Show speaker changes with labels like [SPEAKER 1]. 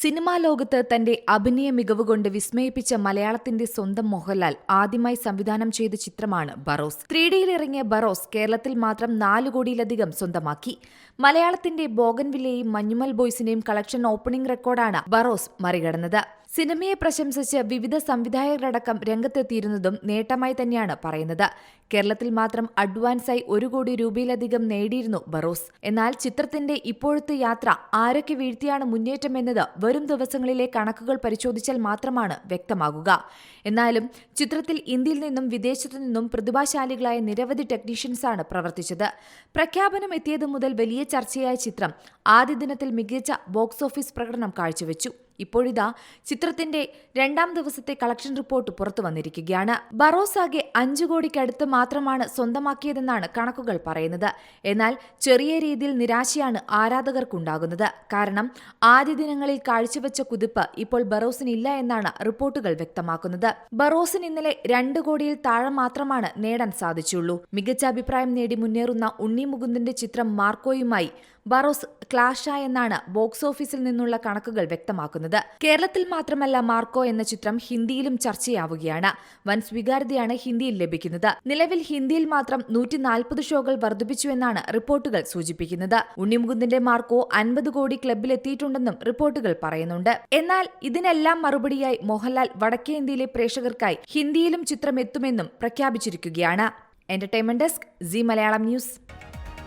[SPEAKER 1] Cinema ലോകത്ത് തന്റെ അഭിനയ മികവ് കൊണ്ട് വിസ്മയിപ്പിച്ച മലയാളത്തിന്റെ സ്വന്തം മോഹൻലാൽ ആദ്യമായി സംവിധാനം ചെയ്ത ചിത്രമാണ് ബറോസ്. ത്രീ ഡിയിലിറങ്ങിയ ബറോസ് കേരളത്തിൽ മാത്രം നാല് കോടിയിലധികം സ്വന്തമാക്കി. മലയാളത്തിന്റെ ബോഗൻവില്ലയും മഞ്ഞുമൽ ബോയ്സിന്റെയും കളക്ഷൻ ഓപ്പണിംഗ് റെക്കോർഡാണ് ബറോസ് മറികടന്നത്. സിനിമയെ പ്രശംസിച്ച് വിവിധ സംവിധായകരടക്കം രംഗത്തെത്തിയിരുന്നതും നേട്ടമായി തന്നെയാണ് പറയുന്നത്. കേരളത്തിൽ മാത്രം അഡ്വാൻസായി ഒരു കോടി രൂപയിലധികം നേടിയിരുന്നു ബറോസ്. എന്നാൽ ചിത്രത്തിന്റെ ഇപ്പോഴത്തെ യാത്ര ആരൊക്കെ വീഴ്ത്തിയാണ് മുന്നേറ്റം എന്നത് വരും ദിവസങ്ങളിലെ കണക്കുകൾ പരിശോധിച്ചാൽ മാത്രമാണ് വ്യക്തമാകുക. എന്നാലും ചിത്രത്തിൽ ഇന്ത്യയിൽ നിന്നും വിദേശത്തു നിന്നും പ്രതിഭാശാലികളായ നിരവധി ടെക്നീഷ്യൻസാണ് പ്രവർത്തിച്ചത്. പ്രഖ്യാപനം എത്തിയതു മുതൽ വലിയ ചർച്ചയായ ചിത്രം ആദ്യ ദിനത്തിൽ മികച്ച ബോക്സ് ഓഫീസ് പ്രകടനം കാഴ്ചവെച്ചു. ഇപ്പോഴിതാ ചിത്രത്തിന്റെ രണ്ടാം ദിവസത്തെ കളക്ഷൻ റിപ്പോർട്ട് പുറത്തു വന്നിരിക്കുകയാണ്. ബറോസ് ആകെ അഞ്ചു കോടിക്കടുത്ത് മാത്രമാണ് സ്വന്തമാക്കിയതെന്നാണ് കണക്കുകൾ പറയുന്നത്. എന്നാൽ ചെറിയ രീതിയിൽ നിരാശയാണ് ആരാധകർക്കുണ്ടാകുന്നത്. കാരണം ആദ്യ ദിനങ്ങളിൽ കാഴ്ചവെച്ച കുതിപ്പ് ഇപ്പോൾ ബറോസിനില്ല എന്നാണ് റിപ്പോർട്ടുകൾ വ്യക്തമാക്കുന്നത്. ബറോസിന് ഇന്നലെ രണ്ട് കോടിയിൽ താഴെ മാത്രമാണ് നേടാൻ സാധിച്ചുള്ളൂ. മികച്ച അഭിപ്രായം നേടി മുന്നേറുന്ന ഉണ്ണി മുകുന്ദന്റെ ചിത്രം മാർക്കോയുമായി ബറോസ് ക്ലാഷ എന്നാണ് ബോക്സ് ഓഫീസിൽ നിന്നുള്ള കണക്കുകൾ വ്യക്തമാക്കുന്നത്. കേരളത്തിൽ മാത്രമല്ല മാർക്കോ എന്ന ചിത്രം ഹിന്ദിയിലും ചർച്ചയാവുകയാണ്. വൻ സ്വീകാര്യതയാണ് ഹിന്ദിയിൽ ലഭിക്കുന്നത്. നിലവിൽ ഹിന്ദിയിൽ മാത്രം നൂറ്റി നാൽപ്പത് ഷോകൾ വർദ്ധിപ്പിച്ചുവെന്നാണ് റിപ്പോർട്ടുകൾ സൂചിപ്പിക്കുന്നത്. ഉണ്ണിമുകുന്ദന്റെ മാർക്കോ അൻപത് കോടി ക്ലബിലെത്തിയിട്ടുണ്ടെന്നും റിപ്പോർട്ടുകൾ പറയുന്നുണ്ട്. എന്നാൽ ഇതിനെല്ലാം മറുപടിയായി മോഹൻലാൽ വടക്കേ ഇന്ത്യയിലെ പ്രേക്ഷകർക്കായി ഹിന്ദിയിലും ചിത്രം എത്തുമെന്നും പ്രഖ്യാപിച്ചിരിക്കുകയാണ്. Entertainment desk Zee Malayalam news